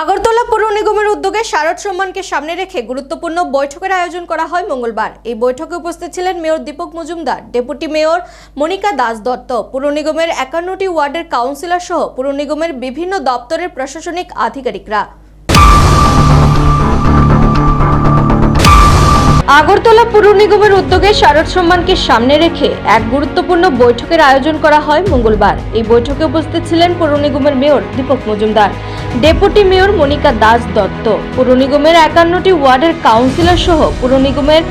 আগরতলা পৌর নিগমের উদ্যোগে শারদ সম্মানকে সামনে রেখে গুরুত্বপূর্ণ বৈঠকের আয়োজন করা হয় মঙ্গলবার। এই বৈঠকে উপস্থিত ছিলেন mayor Dipak Majumdar, deputy mayor Monika Das Dutta, পুর নিগমের একান্নটি ওয়ার্ডের কাউন্সিলর সহ পুর নিগমের বিভিন্ন দপ্তরের প্রশাসনিক আধিকারিকরা। আগরতলা পুর নিগমের উদ্যোগে শারদ সম্মানকে সামনে রেখে এক গুরুত্বপূর্ণ বৈঠকের আয়োজন করা হয় মঙ্গলবার। এই বৈঠকে উপস্থিত ছিলেন পৌর নিগমের mayor Dipak Majumdar. Deputy mayor Monika Das Dutta. পুর নিগমের একান্নটি ওয়ার্ডের কাউন্সিলর সহ পুর নিগমের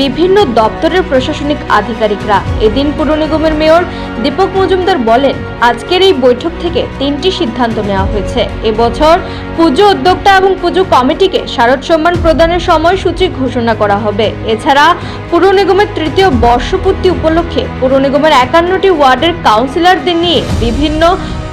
বিভিন্ন দপ্তরের প্রশাসনিক আধিকারিকরা। এদিন পুর নিগমের মেয়র দীপক মজুমদার বলেন, আজকের এই বৈঠক থেকে তিনটি সিদ্ধান্ত নেওয়া হয়েছে। এবছর পুজো উদ্যোক্তা এবং পুজো কমিটিকে শারদ সম্মান প্রদানের সময়সূচি ঘোষণা করা হবে। এছাড়া পুর নিগমের তৃতীয় বর্ষপূর্তি উপলক্ষে পুর নিগমের একান্নটি ওয়ার্ডের কাউন্সিলরদের নিয়ে বিভিন্ন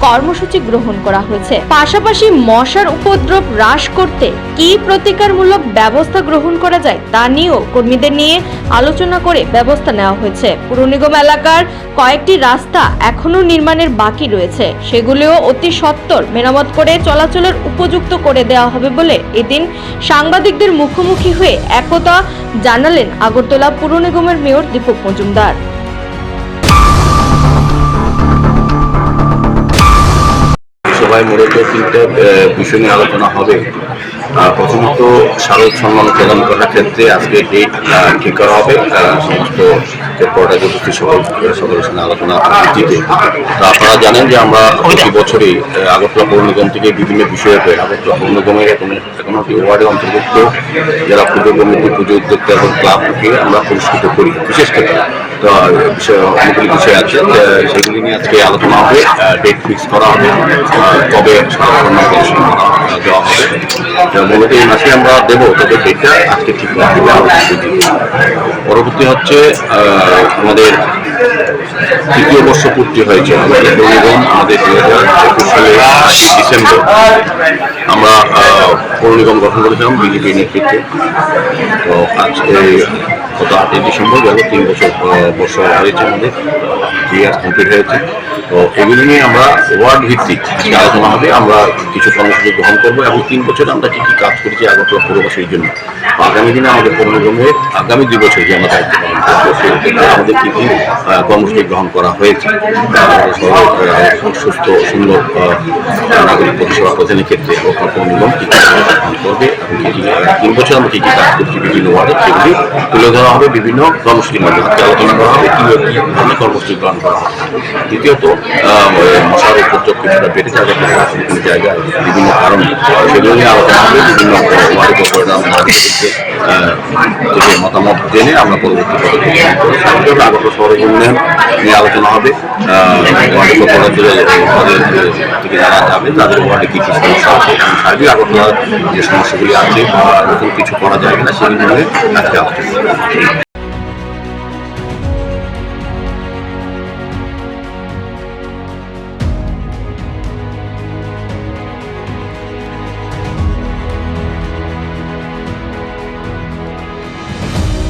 কর্মসূচি গ্রহণ করা হয়েছে। পাশাপাশি মশার উপদ্রব হ্রাস করতে কি প্রতিকারমূলক ব্যবস্থা গ্রহণ করা যায় তা নিয়েও কর্মীদের নিয়ে আলোচনা করে ব্যবস্থা নেওয়া হয়েছে। পুর নিগম এলাকার কয়েকটি রাস্তা এখনও নির্মাণের বাকি রয়েছে। সেগুলিও অতি সত্বর মেরামত করে চলাচলের উপযুক্ত করে দেওয়া হবে বলে এদিন সাংবাদিকদের মুখোমুখি হয়ে একতা জানালেন আগরতলা পুর নিগমের মেয়র দীপক মজুমদার। সবাই মূলত তিনটে বিষয় নিয়ে আলোচনা হবে প্রথমত শারদ সম্মান প্রদান করার ক্ষেত্রে আজকে ডেট ঠিক করা হবে সমস্ত পর্যায়ে উপস্থিত সকল সকলের সঙ্গে আলোচনা ভিত্তিতে আপনারা জানেন যে আমরা প্রতি বছরই আগরতলা পৌর নিগম থেকে বিভিন্ন বিষয়ে পেয়ে আগরতলা পৌর নিগমের এখন একান্নটি ওয়ার্ডের অন্তর্ভুক্ত। যারা পুজো কমিটি পুজো উদ্যোক্তা এবং ক্লাবকে আমরা পুরস্কৃত করি, বিশেষ ক্ষেত্রে তো বিষয় অনেকগুলি বিষয় আছে সেগুলি নিয়ে আজকে আলোচনা হবে ডেট ফিক্স করা হবে কবে দেওয়া হবে। মূলত এই মাসে আমরা দেবো, তবে ডেটটা আজকে ঠিক করা পরবর্তী হচ্ছে আমাদের তৃতীয় বর্ষ পূর্তি হয়েছে, আমাদের আমাদের দু হাজার একুশ ডিসেম্বর আমরা পৌর নিগম গঠন করেছিলাম বিজেপি নেতৃত্বে। তো আজকে গত আটই ডিসেম্বর গেল তিন বছর বর্ষ হয়েছে আমাদের। ইয়ার্স কমপ্লিট হয়েছে। তো এগুলি নিয়ে আমরা ওয়ার্ড ভিত্তিক আজকে আলোচনা হবে। আমরা কিছু কর্মসূচি গ্রহণ করব এবং তিন বছর আমরা কী কী কাজ করেছি আগরতলা পৌরবাসীর জন্য। আগামী দিনে আমাদের পৌর নিগমের আগামী দুই বছর যে আমরা দায়িত্ব আমাদের কর্মসূচি গ্রহণ করা হয়েছে। সুস্থ সুন্দর নাগরিক পরিষেবা প্রদানের ক্ষেত্রে তিন বছর আমরা কি কি কাজ করছি বিভিন্ন ওয়ার্ডে সেগুলি তুলে ধরা হবে, বিভিন্ন কর্মসূচির মাধ্যমে আলোচনা করা হবে, কি কি ধরনের কর্মসূচি গ্রহণ করা হবে। দ্বিতীয়ত মশার উপযোগ কিছুটা বেড়ে যাবে জায়গায় বিভিন্ন কারণে সেগুলো নিয়ে আলোচনা হবে, বিভিন্ন ওয়ার্ড থেকে মতামত জেনে আমরা পরবর্তী পদক্ষেপ আগত শহরের উন্নয়ন নিয়ে আলোচনা হবে। ওয়ার্ড কর্পোরেটরের থেকে যারা যাবে তাদের ওয়ার্ডে কিছু সমস্যা আছে এবং সার্বিক আগরতলার যে সমস্যাগুলি আছে নতুন কিছু করা যায় কিনা, সেগুলি নিয়ে আজকে আলোচনা